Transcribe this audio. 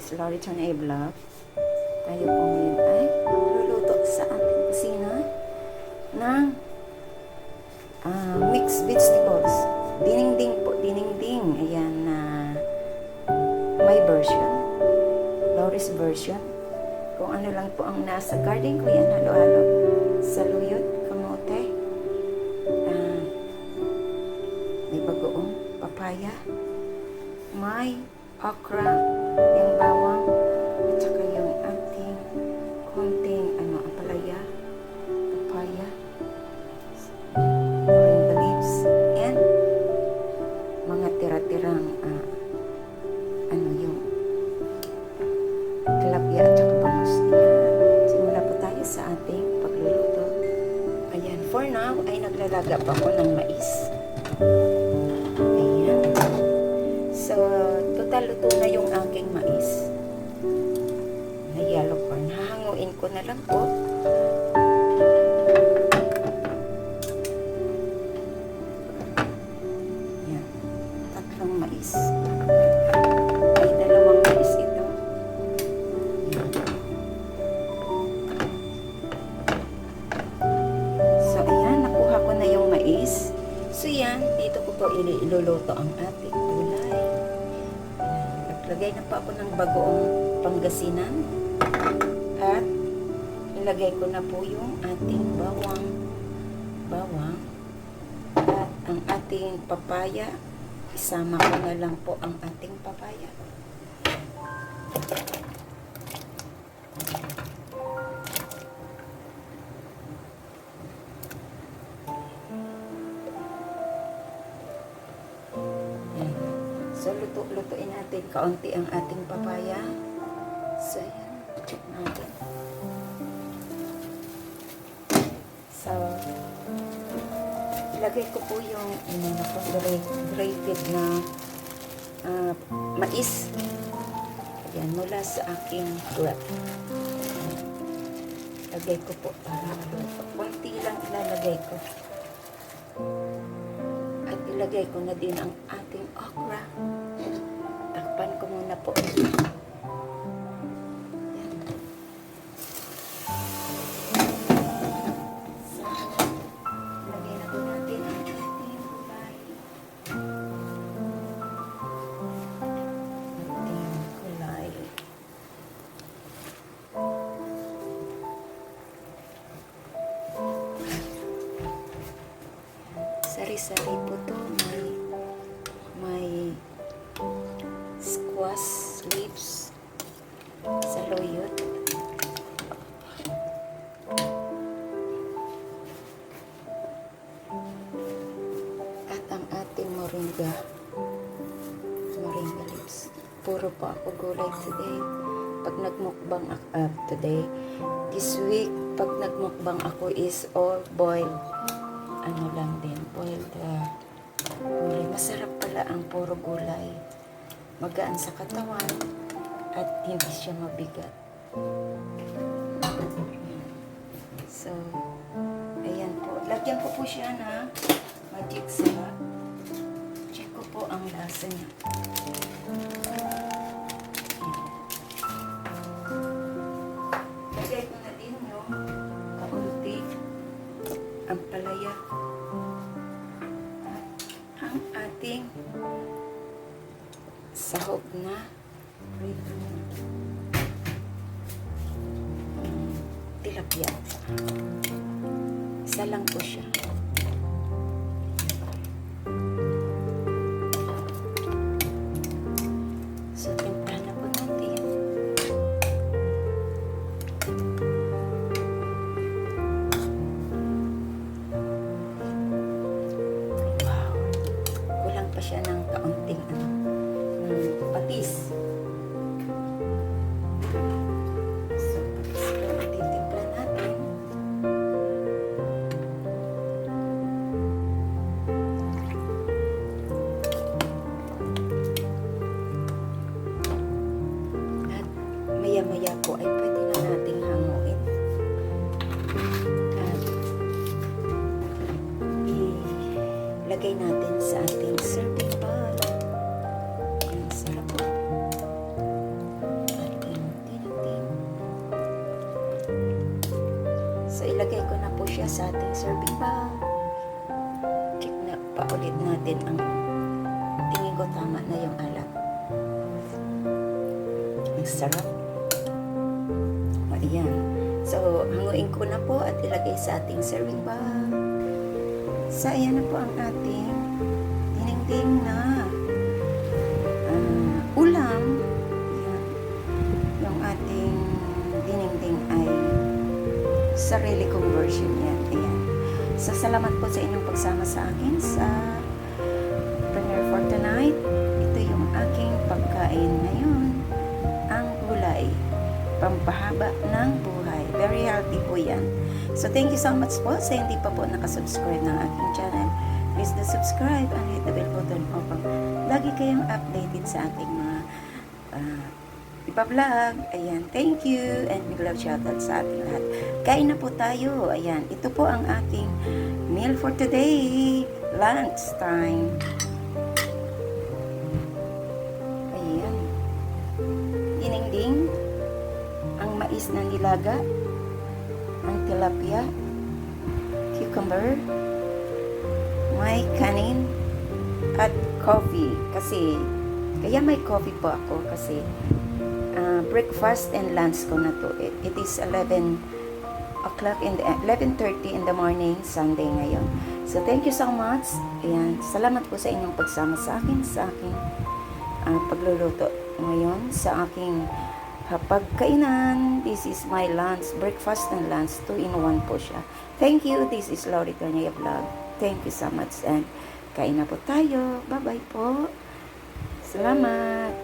is Loriton A. Vlog. Tayo po ngayon ay magluluto sa ating kusina ng ah, mixed vegetables. Dinding po, dinding. Ayan na my version. Loris version. Kung ano lang po ang nasa garden ko yan, halo-halo. Saluyot, kamote, ah, may bagoong papaya, may okra, yung bawang, at saka yung ating konting ano, apalaya, papaya, moringa leaves, and mga tira-tirang ah, ano yung tilapia at saka bangus. Ayan. Simula po tayo sa ating pagluluto. Ayan, for now ay naglalaga pa ako ng mais. Luto na yung aking mais. Na yellow corn. Hahanguin ko na lang po. Ayan. Tatlong mais. Ay, dalawang mais ito. Ayan. So, ayan. Nakuha ko na yung mais. So, yan. Dito ko po iluluto ang ating. Naglagay na pa ako ng bagoong panggasinan. At ilagay ko na po yung ating bawang. Bawang. At ang ating papaya. Isama ko na lang po ang ating papaya. So, luto-lutuin natin kaunti ang ating papaya. So, ayan. Check natin. So, ilagay ko po yung ano na grated na ah, mais. Ayan, mula sa aking rep. Lagay ko po para konti lang ilalagay ko. At ilagay ko na din ang ating okra. Muna po. Yan. So, lagay na natin ang ating gulay. Ating gulay. Sari-sari po to. May, may sa loyot. At ang ating moringa. Moringa leaves. Puro po ako gulay today. Pag nagmukbang ako, uh, today, this week, pag nagmukbang ako is all boiled ano lang din, boiled uh. Masarap pala ang puro gulay. Magaan sa katawan at hindi siya mabigat. So, ayan po. Lagyan ko po siya na magic sarap. Check ko po ang lasa niya. Lagay ko na din yung kaunti ang palaya at ang ating sahog na prito tilapia. Isa lang po siya. So, timplahan na. Wow. Kulang pa siya ng kaunting ano, patis. So, patis po ang titimpla natin. At maya-maya po ay pwede na nating hanguin. At ilagay natin sa ating serving serving bowl. Check na pa ulit natin ang tingin ko tama na yung alat. Ang sarap. O, ayan. So, hanguin ko na po at ilagay sa ating serving bowl. So, ayan na po ang ating dinding na ah, ulam. Ayan. Yung ating dinengding ay sarili kong version yan. Ayan. So, salamat po sa inyong pagsama sa akin sa premiere for tonight. Ito yung aking pagkain ngayon. Ang gulay. Pampahaba ng buhay. Very healthy po yan. So, thank you so much po sa hindi pa po nakasubscribe ng aking channel. Please do subscribe and hit the bell button upang lagi kayong updated sa ating mga uh, ipa-vlog. Ayan, thank you and big love shoutout sa ating lahat. Kain na po tayo. Ayan, ito po ang ating meal for today. Lunch time. Ayan. Dinengding. Ang mais na nilaga. Ang tilapia. Cucumber. May kanin. At coffee. Kasi, kaya may coffee po ako kasi uh, breakfast and lunch ko na to. It, it is 11 o'clock in the 11:30 in the morning Sunday ngayon. So thank you so much. Ayan, salamat po sa inyong pagsama sa akin sa aking uh, pagluluto ngayon sa aking hapagkainan. This is my lunch, breakfast and lunch, two in one po siya. Thank you. This is Lori Cornelia Vlog. Thank you so much and kain na po tayo. Bye-bye po. Salamat.